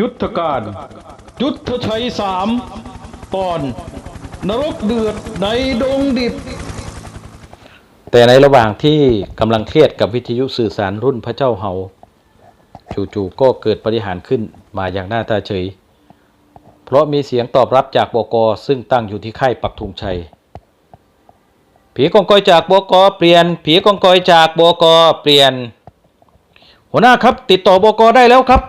ยุทธการยุทธชัยสามตอน นรกเดือดในดงดิบ แต่ในระหว่างที่กำลังเครียดกับวิทยุสื่อสารรุ่นพระเจ้าเฮาจู่ๆก็เกิดปฏิหารขึ้นมาอย่างหน้าตาเฉย เพราะมีเสียงตอบรับจากบกซึ่งตั้งอยู่ที่ค่ายปักธงชัย ผีกองกอยจากบกเปลี่ยน ผีกองกอยจากบกเปลี่ยน หัวหน้าครับ ติดต่อบกได้แล้วครับ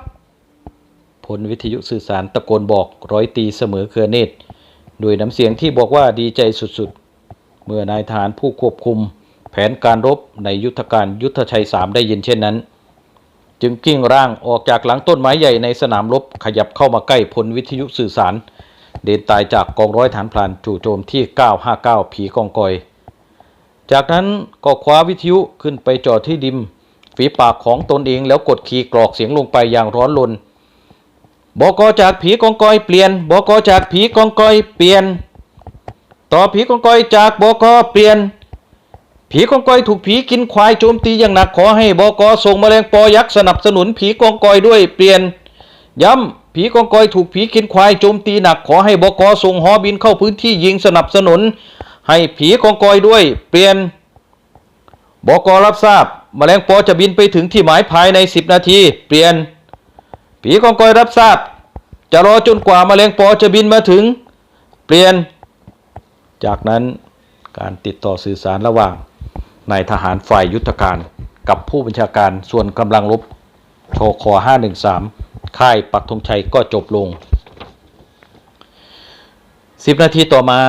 พลวิทยุสื่อสารตะโกนบอกร้อยตีเสมอเครือเนตรโดยน้ำเสียงที่บอกว่าดีใจสุดๆ เมื่อนายทหารผู้ควบคุม แผนการรบในยุทธการยุทธชัยสามได้ยินเช่นนั้น จึงกิ้งร่างออกจากหลังต้นไม้ใหญ่ในสนามรบขยับเข้ามาใกล้พลวิทยุสื่อสาร เดินตายจากกองร้อยฐานพลานจู่โจมที่ 959 ผีกองกอย จากนั้นก็คว้าวิทยุขึ้นไปจอดที่ดิม ฝีปากของตนเองแล้วกดคีย์กรอกเสียงลงไปอย่างร้อนรน บกจากผีกองกอยเปลี่ยนบกจากผีกองกอยเปลี่ยน ต่อผีกองกอยจากบกเปลี่ยน ผีกองกอยถูกผีกินควายโจมตีอย่างหนักขอให้บกส่งแมลงปอยักษ์สนับสนุนผีกองกอยด้วยเปลี่ยน ย้ำผีกองกอยถูกผีกินควายโจมตีหนักขอให้บกส่งหอบินเข้าพื้นที่ยิงสนับสนุน ให้ผีกองกอยด้วยเปลี่ยนบกรับทราบแมลงปอจะบินไปถึงที่หมายภายใน 10 นาที เปลี่ยน ผีกองกอยรับทราบ จะรอจนกว่าแมลงปอจะบินมาถึง เปลี่ยน จากนั้นการติดต่อสื่อสารระหว่างนายทหารฝ่ายยุทธการกับผู้บัญชาการส่วนกำลังรบโชคอ513 ค่ายปักธงชัยก็จบลง 10 นาทีต่อมา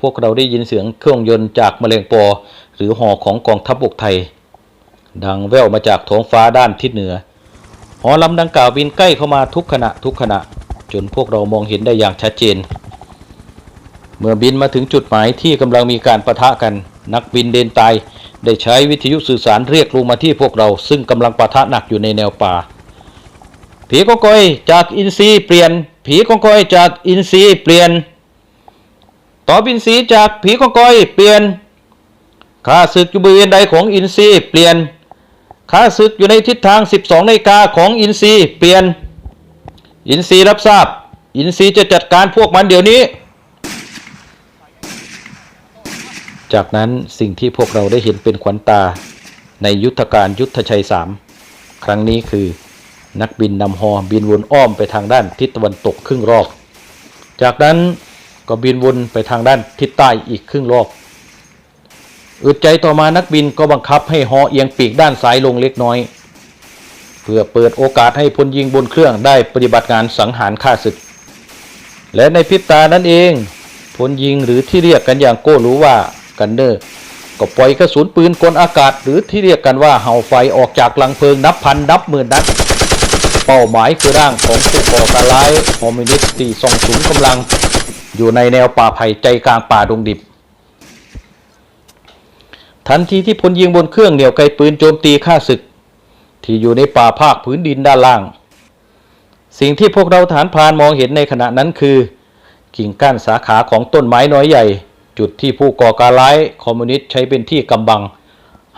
พวกเราได้ยินเสียงเครื่องยนต์จากแมลงปอ หรือหอของกองทัพบกไทย ดังแว่วมาจากท้องฟ้าด้านทิศเหนือ หอลำดังกล่าวบินใกล้เข้ามาทุกขณะทุกขณะ จนพวกเรามองเห็นได้อย่างชัดเจน เมื่อบินมาถึงจุดหมายที่กำลังมีการประทะกัน นักบินเดนตายได้ใช้วิทยุสื่อสารเรียกลงมาที่พวกเรา ซึ่งกำลังประทะหนักอยู่ในแนวป่า ผีกองกอยจากอินซีเปลี่ยน ผีกองกอยจากอินซีเปลี่ยน ต่อบินสีจากผีกองกอยเปลี่ยนข้าศึกอยู่บริเวณใดของอินซีเปลี่ยน ข้าศึกอยู่ในทิศทาง 12นาฬิกาของอินซีเปลี่ยน อินซีรับทราบ อินซีจะจัดการพวกมันเดี๋ยวนี้ จากนั้นสิ่งที่พวกเราได้เห็นเป็นขวัญตา ในยุทธการยุทธชัยสามครั้งนี้คือ นักบินนำฮอบินวนอ้อมไปทางด้านทิศตะวันตกครึ่งรอบ จากนั้นก็บินวนไปทางด้านทิศใต้อีกครึ่งรอบ อึดใจต่อมานักบินก็บังคับให้ฮอเอียงปีกด้านซ้ายลงเล็กน้อย เพื่อเปิดโอกาสให้พลยิงบนเครื่องได้ปฏิบัติงานสังหารฆ่าศึก และในพิบตานั้นเองพลยิงหรือที่เรียกกันอย่างโก้รู้ว่ากันเนอร์ก็ปล่อยกระสุนปืนกลอากาศ หรือที่เรียกกันว่าเห่าไฟออกจากลังเพลิงนับพันนับหมื่นนัดเป้าหมายคือร่างของผู้ก่อการร้ายคอมมิวนิสต์ที่ทรงสูงกำลัง อยู่ในแนวป่าไผ่ใจกลางป่าดงดิบ ทันทีที่พลยิงบนเครื่องเหนี่ยวไกปืนโจมตีฆ่าศึก ที่อยู่ในป่าภาคพื้นดินด้านล่าง สิ่งที่พวกเราฐานพานมองเห็นในขณะนั้นคือ กิ่งก้านสาขาของต้นไม้น้อยใหญ่ จุดที่ผู้ก่อการร้ายคอมมิวนิสต์ใช้เป็นที่กำบัง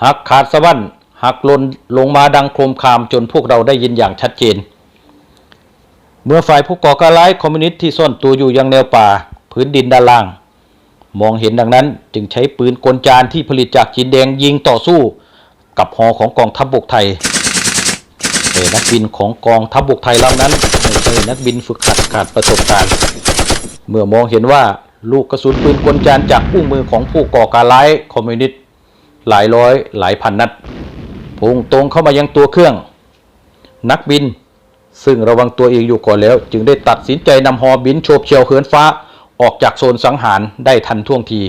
หักขาดสะบั้นหักลนลงมาดังโครมคามจนพวกเราได้ยินอย่างชัดเจน เมื่อฝ่ายผู้ก่อการร้ายคอมมิวนิสต์ที่ซ่อนตัวอยู่ยังแนวป่า พื้นดินด้านล่าง มองเห็นดังนั้นจึงใช้ปืนกลจานที่ผลิตจากจีนแดงยิงต่อสู้ กับหอของกองทัพบบกไทยแต่นักบินของกองทัพบบกไทยเหล่านั้นไม่ใช่นักบินฝึกหัดขาดประสบการณ์ เมื่อมองเห็นว่าลูกกระสุนปืนกลจานจากอุ้งมือของผู้ก่อการร้ายคอมมิวนิสต์หลายร้อยหลายพันนัดพุ่งตรงเข้ามายังตัวเครื่อง นักบิน ซึ่งระวังตัวเองอยู่ก่อนแล้ว จึงได้ตัดสินใจนำฮอบินโฉบเฉี่ยวเหินฟ้า ออกจากโซนสังหารได้ทันท่วงที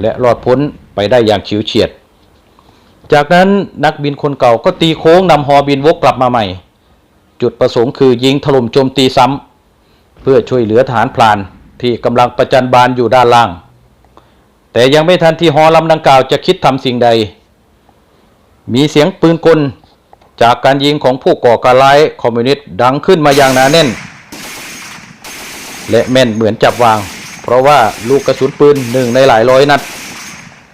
และรอดพ้นไปได้อย่างฉิวเฉียด จากนั้นนักบินคนเก่าก็ตีโค้งนำฮอบินวกกลับมาใหม่ จุดประสงค์คือยิงถล่มโจมตีซ้ำเพื่อช่วยเหลือฐานพลานที่กำลังประจันบานอยู่ด้านล่าง แต่ยังไม่ทันที่ฮอลำดังกล่าวจะคิดทำสิ่งใด มีเสียงปืนกลจากการยิงของผู้ก่อการร้ายคอมมิวนิสต์ดังขึ้นมาอย่างหนาแน่น และแม่นเหมือนจับวาง เพราะว่าลูกกระสุนปืนหนึ่งในหลายร้อยนัด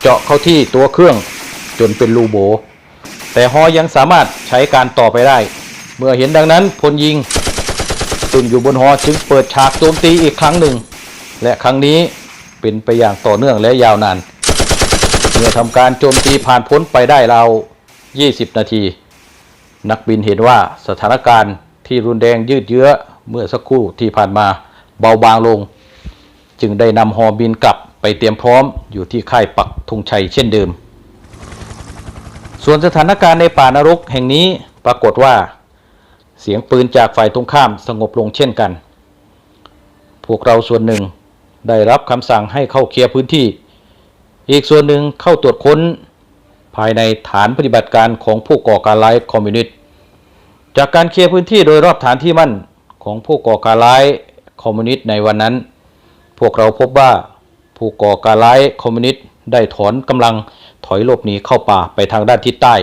เจาะเข้าที่ตัวเครื่องจนเป็นรูโบ แต่ฮอยังสามารถใช้การต่อไปได้ เมื่อเห็นดังนั้นพลยิงซึ่งอยู่บนหอจึงเปิดฉากโจมตีอีกครั้งหนึ่ง และครั้งนี้เป็นไปอย่างต่อเนื่องและยาวนาน เมื่อทำการโจมตีผ่านพ้นไปได้ราว 20 นาที นักบินเห็นว่าสถานการณ์ที่รุนแรงยืดเยื้อเมื่อสักครู่ที่ผ่านมา เบาบางลง จึงได้นำฮอบินกลับไปเตรียมพร้อมอยู่ที่ค่ายปักธงชัยเช่นเดิม ส่วนสถานการณ์ในป่านรกแห่งนี้ปรากฏว่า เสียงปืนจากฝ่ายตรงข้ามสงบลงเช่นกัน พวกเราส่วนหนึ่งได้รับคำสั่งให้เข้าเคลียร์พื้นที่ อีกส่วนหนึ่งเข้าตรวจค้น ภายในฐานปฏิบัติการของผู้ก่อการร้ายคอมมิวนิสต์จากการเคลียร์พื้นที่โดยรอบฐานที่มั่นของผู้ก่อการร้าย คอมมิวนิสต์ในวันนั้น พวกเราพบว่าผู้ก่อการร้ายคอมมิวนิสต์ได้ถอนกำลังถอยหลบหนีเข้าป่าไปทางด้านทิศใต้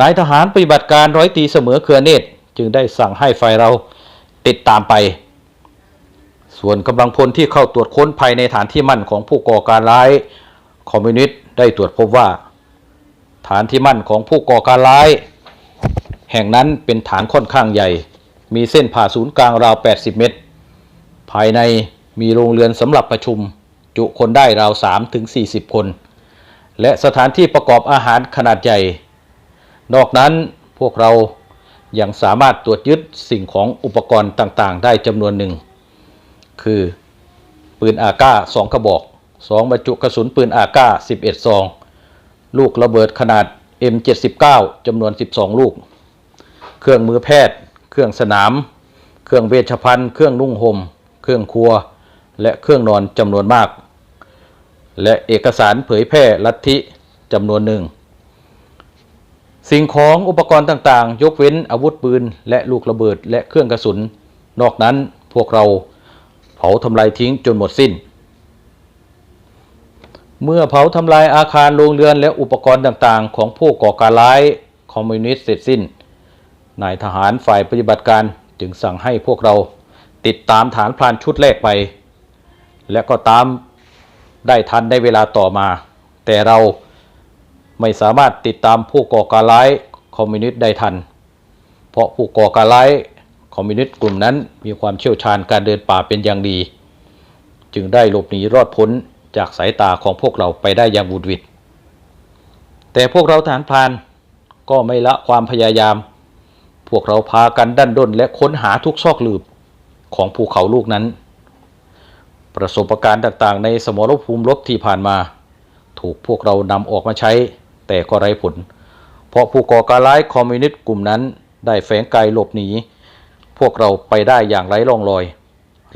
นายทหารปฏิบัติการร้อยตีเสมอเครือเนตรจึงได้สั่งให้ฝ่ายเราติดตามไป ส่วนกำลังพลที่เข้าตรวจค้นภายในฐานที่มั่นของผู้ก่อการร้ายคอมมิวนิสต์ได้ตรวจพบว่า ฐานที่มั่นของผู้ก่อการร้าย แห่งนั้นเป็นฐานค่อนข้างใหญ่ มีเส้นผ่าศูนย์กลางราว 80 เมตร ภายในมีโรงเรือนสำหรับประชุม จุคนได้ราว3ถึง40 คน และสถานที่ประกอบอาหารขนาดใหญ่ นอกนั้นพวกเรายังสามารถตรวจยึดสิ่งของอุปกรณ์ต่างๆ ได้จำนวนหนึ่ง คือ ปืนอาก้า 2 กระบอก 2 บรรจุกระสุนปืนอาก้า 11 ซอง ลูกระเบิดขนาด M79 จำนวน 12 ลูก เครื่องมือแพทย์ เครื่องสนาม เครื่องเวชภัณฑ์ เครื่องนุ่งห่ม เครื่องครัว และเครื่องนอนจำนวนมาก และเอกสารเผยแพร่ลัทธิจำนวนหนึ่ง สิ่งของอุปกรณ์ต่างๆ ยกเว้นอาวุธปืน และลูกระเบิด และเครื่องกระสุน นอกนั้นพวกเราเผาทำลายทิ้งจนหมดสิ้น เมื่อเผาทำลายอาคารโรงเรือนและอุปกรณ์ต่างๆ ของผู้ก่อการร้ายคอมมิวนิสต์เสร็จสิ้น นายทหารฝ่ายปฏิบัติการจึงสั่งให้พวกเราติดตามฐานพรานชุดแรกไป และก็ตามได้ทันในเวลาต่อมา แต่เราไม่สามารถติดตามผู้ก่อการร้ายคอมมิวนิสต์ได้ทัน เพราะผู้ก่อการร้ายคอมมิวนิสต์กลุ่มนั้นมีความเชี่ยวชาญการเดินป่าเป็นอย่างดี จึงได้หลบหนีรอดพ้นจากสายตาของพวกเราไปได้อย่างบุดหวิดแต่พวกเราทหารพรานก็ไม่ละความพยายาม วกเราพากันดันด้นและค้นหาทุกซอกหลืบของภูเขาลูกนั้น ประสบการณ์ต่างๆ ในสมรภูมิรบที่ผ่านมา ถูกพวกเรานำออกมาใช้ แต่ก็ไร้ผล เพราะผู้ก่อการร้ายคอมมิวนิสต์กลุ่มนั้น ได้แฝงกายหลบหนี พวกเราไปได้อย่างไร้ร่องรอย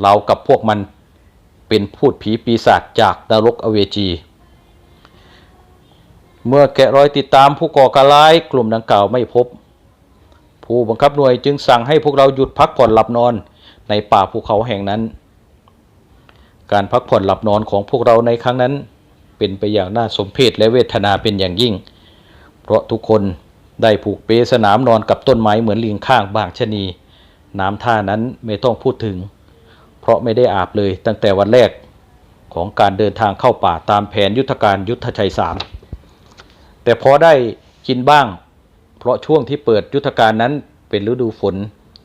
เรากับพวกมันเป็นพูดผีปีศาจจากนรกอเวจี เมื่อแกะรอยติดตามผู้ก่อการร้ายกลุ่มดังกล่าวไม่พบ ผู้บังคับหน่วยจึงสั่งให้พวกเราหยุดพักผ่อนหลับนอนในป่าภูเขาแห่งนั้น การพักผ่อนหลับนอนของพวกเราในครั้งนั้น เป็นไปอย่างน่าสมเพชและเวทนาเป็นอย่างยิ่ง เพราะทุกคนได้ผูกเปสนามนอนกับต้นไม้เหมือนลิงข้างบางชนี น้ำท่านั้นไม่ต้องพูดถึง เพราะไม่ได้อาบเลยตั้งแต่วันแรกของการเดินทางเข้าป่าตามแผนยุทธการยุทธชัยสามแต่พอได้กินบ้าง เพราะช่วงที่เปิดยุทธการนั้นเป็นฤดูฝน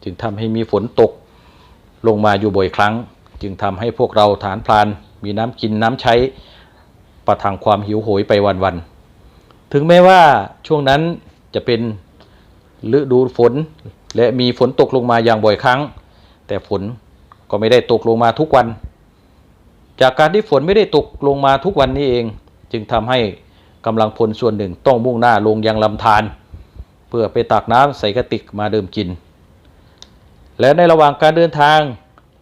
จึงทำให้มีฝนตก ลงมาอยู่บ่อยครั้ง จึงทำให้พวกเราฐานพลาน มีน้ำกินน้ำใช้ ประทังความหิวโหยไปวันๆถึงแม้ว่าช่วงนั้นจะเป็นฤดูฝน และมีฝนตกลงมาอย่างบ่อยครั้ง แต่ฝนก็ไม่ได้ตกลงมาทุกวัน จากการที่ฝนไม่ได้ตกลงมาทุกวันนี้เอง จึงทำให้กำลังพลส่วนหนึ่งต้องมุ่งหน้าลงยังลำธาร พื่อไปตักน้ำใส่กระติกมาดื่มกิน และในระหว่างการเดินทาง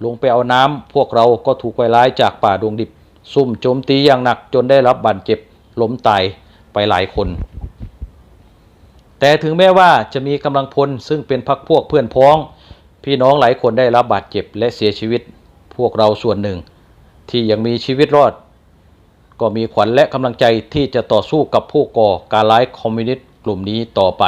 ลงไปเอาน้ำพวกเราก็ถูกไวร้ายจากป่าดงดิบ ซุ่มโจมตีอย่างหนักจนได้รับบาดเจ็บล้มตายไปหลายคน แต่ถึงแม้ว่าจะมีกำลังพลซึ่งเป็นพักพวกเพื่อนพ้อง พี่น้องหลายคนได้รับบาดเจ็บและเสียชีวิต พวกเราส่วนหนึ่ง ที่ยังมีชีวิตรอด ก็มีขวัญและกำลังใจที่จะต่อสู้กับผู้ก่อการร้ายคอมมิวนิสต์กลุ่มนี้ต่อไป